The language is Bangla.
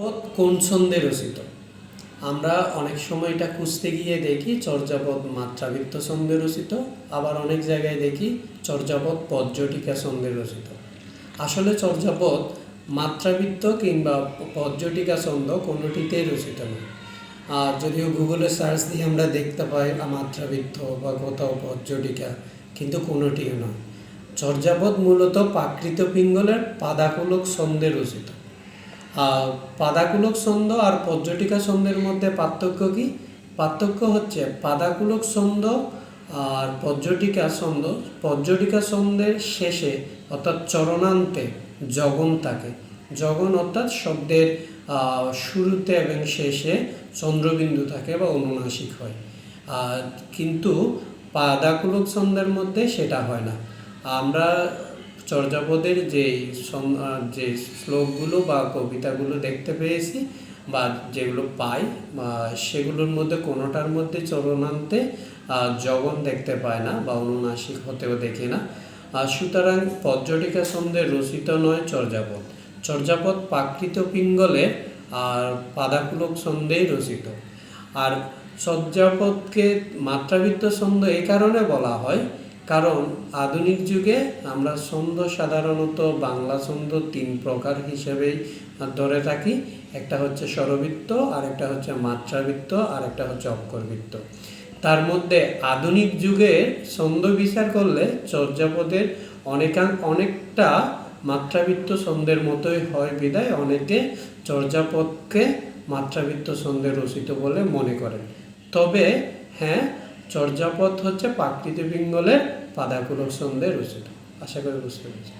পদ কোন ছন্দে রচিত? আমরা অনেক সময় এটা খুঁজতে গিয়ে দেখি চর্যাপদ মাত্রাবৃত্ত ছন্দে রচিত, আবার অনেক জায়গায় দেখি চর্যাপদ পর্যটিকা ছন্দে রচিত। আসলে চর্যাপদ মাত্রাবৃত্ত কিংবা পর্যটিকা ছন্দ কোনোটিতেই রচিত নয়। আর যদিও গুগলে সার্চ দিয়ে আমরা দেখতে পাই মাত্রাবৃত্ত বা কোথাও পর্যটিকা, কিন্তু কোনোটিও নয়। চর্যাপদ মূলত প্রাকৃত পিঙ্গলের পাদাকুলক ছন্দে রচিত। পাদাকুলক ছন্দ আর পর্যটিকা ছন্দের মধ্যে পার্থক্য কি? পার্থক্য হচ্ছে পাদাকুলক ছন্দ আর পর্যটিকা ছন্দ। পর্যটিকা ছন্দের শেষে অর্থাৎ চরণান্তে জগন থাকে। জগন অর্থাৎ শব্দের শুরুতে এবং শেষে চন্দ্রবিন্দু থাকে বা অনুনাসিক হয়। কিন্তু পাদাকুলক ছন্দের মধ্যে সেটা হয় না। আমরা চর্যাপদের যে যে শ্লোকগুলো বা কবিতাগুলো দেখতে পেয়েছি বা যেগুলো পাই সেগুলোর মধ্যে কোনোটার মধ্যে চরণান্তে জগন দেখতে পায় না বা অনুনাসিক হতেও দেখি না। আর সুতরাং পর্যটিকা ছন্দে রচিত নয় চর্যাপদ। চর্যাপদ প্রাকৃত পিঙ্গলে আর পাদাকুলক ছন্দেই রচিত। আর চর্যাপদকে মাত্রাবৃত্ত ছন্দ এই কারণে বলা হয় কারণ আধুনিক যুগে আমরা ছন্দ সাধারণত বাংলা ছন্দ তিন প্রকার হিসেবেই ধরে থাকি। একটা হচ্ছে স্বরবৃত্ত আর একটা হচ্ছে মাত্রাবৃত্ত আর একটা হচ্ছে অক্ষরবৃত্ত। তার মধ্যে আধুনিক যুগে ছন্দ বিচার করলে চর্যাপদের অনেকাং অনেকটা মাত্রাবৃত্ত ছন্দের মতোই হয় বিদায়। অনেকে চর্যাপদকে মাত্রাবৃত্ত ছন্দে রচিত বলে মনে করেন। তবে হ্যাঁ চর্যাপদ হচ্ছে প্রাকৃতিক পিঙ্গলের পাদাকুলক সন্ধ্যে রচিত আশা করি বুঝতে পেরেছি